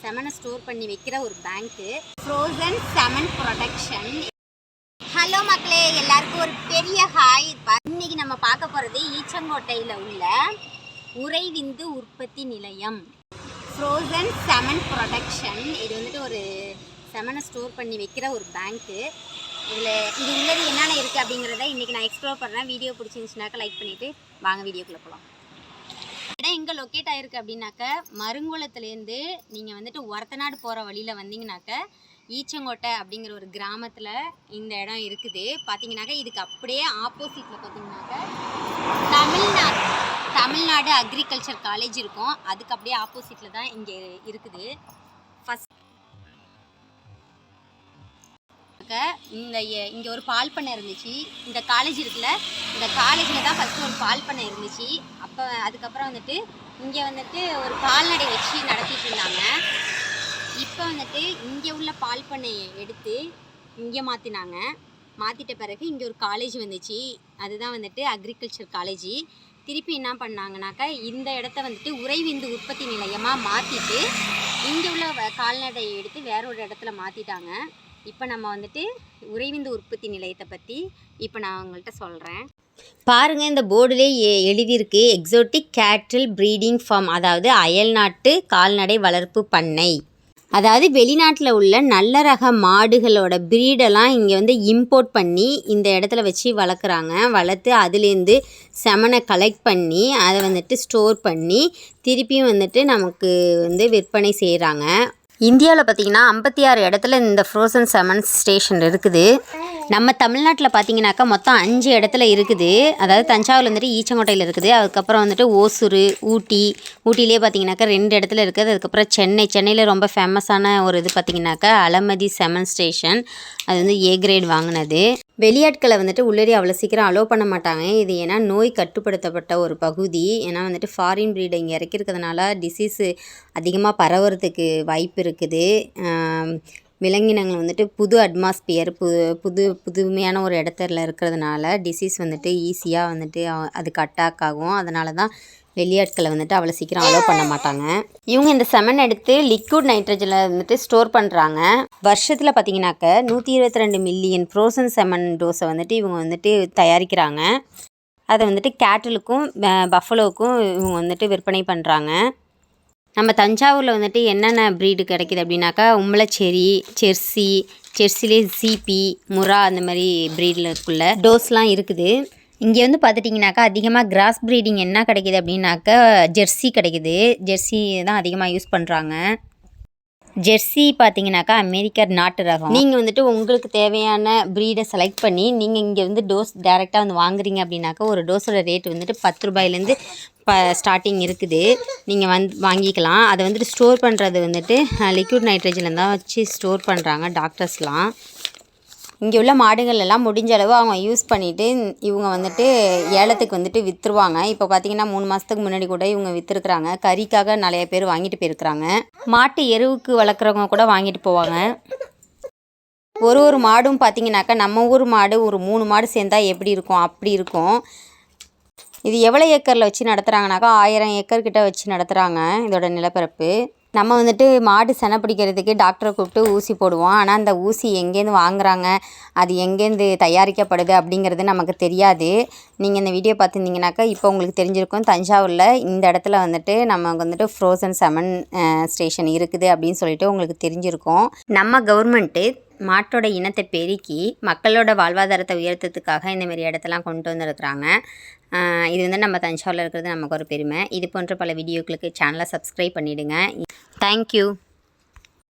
செமனை store பண்ணி வைக்கிற ஒரு bank frozen semen production hello மக்களே எல்லாருக்கும் ஒரு பெரிய ஹாய் இன்னைக்கு நம்ம பார்க்க போகிறது ஈச்சங்கோட்டையில் உள்ள உறைவிந்து உற்பத்தி நிலையம். ஃப்ரோசன் செமன் ப்ரொடக்ஷன் இது வந்துட்டு ஒரு செமனை ஸ்டோர் பண்ணி வைக்கிற ஒரு பேங்க்கு இதில் இது உள்ளது என்னென்ன இருக்குது அப்படிங்கிறத இன்றைக்கி நான் எக்ஸ்ப்ளோர் பண்ணுறேன் வீடியோ பிடிச்சிருந்துச்சுனாக்கா லைக் பண்ணிவிட்டு வாங்க வீடியோக்குள்ளே போகலாம் இடம் எங்கே லொக்கேட் ஆகிருக்கு அப்படின்னாக்க மருங்குளத்துலேருந்து நீங்கள் வந்துட்டு ஒரத்தநாடு போகிற வழியில் வந்தீங்கன்னாக்க ஈச்சங்கோட்டை அப்படிங்கிற ஒரு கிராமத்தில் இந்த இடம் இருக்குது. பார்த்தீங்கன்னாக்க இதுக்கு அப்படியே ஆப்போசிட்டில் பார்த்தீங்கன்னாக்க தமிழ்நாடு தமிழ்நாடு அக்ரிகல்ச்சர் காலேஜ் இருக்கும். அதுக்கு அப்படியே ஆப்போசிட்டில் தான் இங்கே இருக்குது. ஃபஸ்ட் இந்த இங்கே ஒரு பால் பண்ணை இருந்துச்சு. இந்த காலேஜ் இருக்குல்ல இந்த காலேஜில் தான் ஃபஸ்ட்டு ஒரு பால் பண்ணை இருந்துச்சு. அப்போ அதுக்கப்புறம் வந்துட்டு இங்கே வந்துட்டு ஒரு கால்நடை வச்சு நடத்திட்டு இருந்தாங்க. இப்போ வந்துட்டு இங்கே உள்ள பால் பண்ணையை எடுத்து இங்கே மாற்றினாங்க மாற்றிட்ட பிறகு இங்கே ஒரு காலேஜ் வந்துச்சு. அதுதான் வந்துட்டு அக்ரிகல்ச்சர் காலேஜ் திருப்பி என்ன பண்ணாங்கனாக்கா இந்த இடத்த வந்துட்டு உறைவிந்து உற்பத்தி நிலையமாக மாற்றிட்டு இங்கே உள்ள வ- கால்நடையை எடுத்து வேற ஒரு இடத்துல மாற்றிட்டாங்க இப்போ நம்ம வந்துட்டு உறைவிந்து உற்பத்தி நிலையத்தை பற்றி இப்போ நான் உங்கள்கிட்ட சொல்கிறேன் பாருங்க இந்த போர்டுலேயே எழுதியிருக்கு எக்ஸோட்டிக் கேட்டில் ப்ரீடிங் ஃபார்ம் அதாவது அயல்நாட்டு கால்நடை வளர்ப்பு பண்ணை. அதாவது வெளிநாட்டில் உள்ள நல்ல ரக மாடுகளோட ப்ரீடெல்லாம் இங்கே வந்து இம்போர்ட் பண்ணி இந்த இடத்துல வச்சு வளர்க்குறாங்க. வளர்த்து அதுலேருந்து செமனை கலெக்ட் பண்ணி அதை வந்துட்டு ஸ்டோர் பண்ணி திருப்பியும் வந்துட்டு நமக்கு வந்து விற்பனை செய்கிறாங்க இந்தியாவில் பார்த்தீங்கன்னா ஐம்பத்தி ஆறு இடத்துல இந்த ஃப்ரோசன் செமன் ஸ்டேஷன் இருக்குது. நம்ம தமிழ்நாட்டில் பார்த்தீங்கன்னாக்கா மொத்தம் அஞ்சு இடத்துல இருக்குது. அதாவது தஞ்சாவூர் வந்துட்டு ஈச்சங்கோட்டையில் இருக்குது. அதுக்கப்புறம் வந்துட்டு ஓசூர் ஊட்டி ஊட்டிலே பார்த்தீங்கன்னாக்கா ரெண்டு இடத்துல இருக்குது. அதுக்கப்புறம் சென்னை. சென்னையில் ரொம்ப ஃபேமஸான ஒரு இது பார்த்தீங்கன்னாக்கா அலமதி செமன் ஸ்டேஷன். அது வந்து ஏ கிரேட் வாங்கினது. வெளியாட்களை வந்துட்டு உள்ளேறி அவ்வளோ சீக்கிரம் அலோவ் பண்ண மாட்டாங்க. இது ஏன்னா நோய் கட்டுப்படுத்தப்பட்ட ஒரு பகுதி. ஏன்னா வந்துட்டு ஃபாரின் ப்ரீடை இங்கே இறக்கிருக்கிறதுனால டிசீஸு அதிகமாக பரவுறதுக்கு வாய்ப்பு இருக்குது. விலங்கினங்கள் வந்துட்டு புது அட்மாஸ்பியர் புது புது புதுமையான ஒரு இடத்துல இருக்கிறதுனால டிசீஸ் வந்துட்டு ஈஸியாக வந்துட்டு அதுக்கு அட்டாக் ஆகும். அதனால தான் வெளியாட்களை வந்துட்டு அவ்வளோ சீக்கிரம் அலோவ் பண்ண மாட்டாங்க. இவங்க இந்த செமன் எடுத்து லிக்விட் நைட்ரஜனில் வந்துட்டு ஸ்டோர் பண்ணுறாங்க வருஷத்தில் பார்த்தீங்கன்னாக்க நூற்றி இருபத்தி ரெண்டு மில்லியன் ஃப்ரோசன் செமன் டோஸை வந்துட்டு இவங்க வந்துட்டு தயாரிக்கிறாங்க. அதை வந்துட்டு கேட்டலுக்கும் பஃபலோவுக்கும் இவங்க வந்துட்டு விற்பனை பண்ணுறாங்க நம்ம தஞ்சாவூரில் வந்துட்டு என்னென்ன ப்ரீடு கிடைக்கிது அப்படின்னாக்கா உம்பளச்சேரி ஜெர்சி ஜெர்சிலே சிபி முரா அந்த மாதிரி ப்ரீடில் இருக்குள்ள டோஸ்லாம் இருக்குது. இங்கே வந்து பார்த்துட்டிங்கனாக்கா அதிகமாக கிராஸ் ப்ரீடிங் என்ன கிடைக்கிது அப்படின்னாக்கா ஜெர்சி கிடைக்குது. ஜெர்சி தான் அதிகமாக யூஸ் பண்ணுறாங்க ஜெர்சி பார்த்தீங்கன்னாக்கா அமெரிக்கர் நாட்டு ரகம். நீங்கள் வந்துட்டு உங்களுக்கு தேவையான ப்ரீடை செலக்ட் பண்ணி நீங்கள் இங்கே வந்து டோஸ் டேரெக்டாக வந்து வாங்குறீங்க அப்படின்னாக்கா ஒரு டோஸோட ரேட் வந்துட்டு பத்து ரூபாயிலேருந்து ப ஸ்டார்டிங் இருக்குது. நீங்கள் வந்து வாங்கிக்கலாம். அதை வந்துட்டு ஸ்டோர் பண்ணுறது வந்துட்டு லிக்விட் நைட்ரஜனில் தான் வச்சு ஸ்டோர் பண்ணுறாங்க டாக்டர்ஸ்லாம் இங்கே உள்ள மாடுகள் எல்லாம் முடிஞ்ச அளவு அவங்க யூஸ் பண்ணிவிட்டு இவங்க வந்துட்டு ஏலத்துக்கு வந்துட்டு விற்றுருவாங்க இப்போ பார்த்தீங்கன்னா மூணு மாதத்துக்கு முன்னாடி கூட இவங்க விற்றுருக்குறாங்க கறிக்காக நிறைய பேர் வாங்கிட்டு போயிருக்கிறாங்க. மாட்டு எருவுக்கு வளர்க்குறவங்க கூட வாங்கிட்டு போவாங்க. ஒரு ஒரு மாடும் பார்த்தீங்கன்னாக்கா நம்ம ஊர் மாடு ஒரு மூணு மாடு சேர்ந்தால் எப்படி இருக்கும்? அப்படி இருக்கும். இது எவ்வளோ ஏக்கரில் வச்சு நடத்துகிறாங்கனாக்கா ஆயிரம் ஏக்கர் கிட்ட வச்சு நடத்துகிறாங்க இதோட நிலப்பரப்பு. நம்ம வந்துட்டு மாடு செனை பிடிக்கிறதுக்கு டாக்டரை கூப்பிட்டு ஊசி போடுவோம். ஆனால் அந்த ஊசி எங்கேருந்து வாங்குறாங்க? அது எங்கேருந்து தயாரிக்கப்படுது அப்படிங்கிறது நமக்கு தெரியாது. நீங்கள் இந்த வீடியோ பார்த்துருந்தீங்கனாக்கா இப்போ உங்களுக்கு தெரிஞ்சிருக்கும். தஞ்சாவூரில் இந்த இடத்துல வந்துட்டு நமக்கு வந்துட்டு ஃப்ரோசன் செமன் ஸ்டேஷன் இருக்குது அப்படின்னு சொல்லிட்டு உங்களுக்கு தெரிஞ்சிருக்கும். நம்ம கவர்மெண்ட்டு மாட்டோட இனத்தை பெருக்கி மக்களோட வாழ்வாதாரத்தை உயர்த்தத்துக்காக இந்தமாரி இடத்தெல்லாம் கொண்டு வந்திருக்கிறாங்க. இது வந்து நம்ம தஞ்சாவூரில் இருக்கிறது நமக்கு ஒரு பெருமை. இது போன்ற பல வீடியோக்களுக்கு சேனலை சப்ஸ்கிரைப் பண்ணிவிடுங்க தேங்க்யூ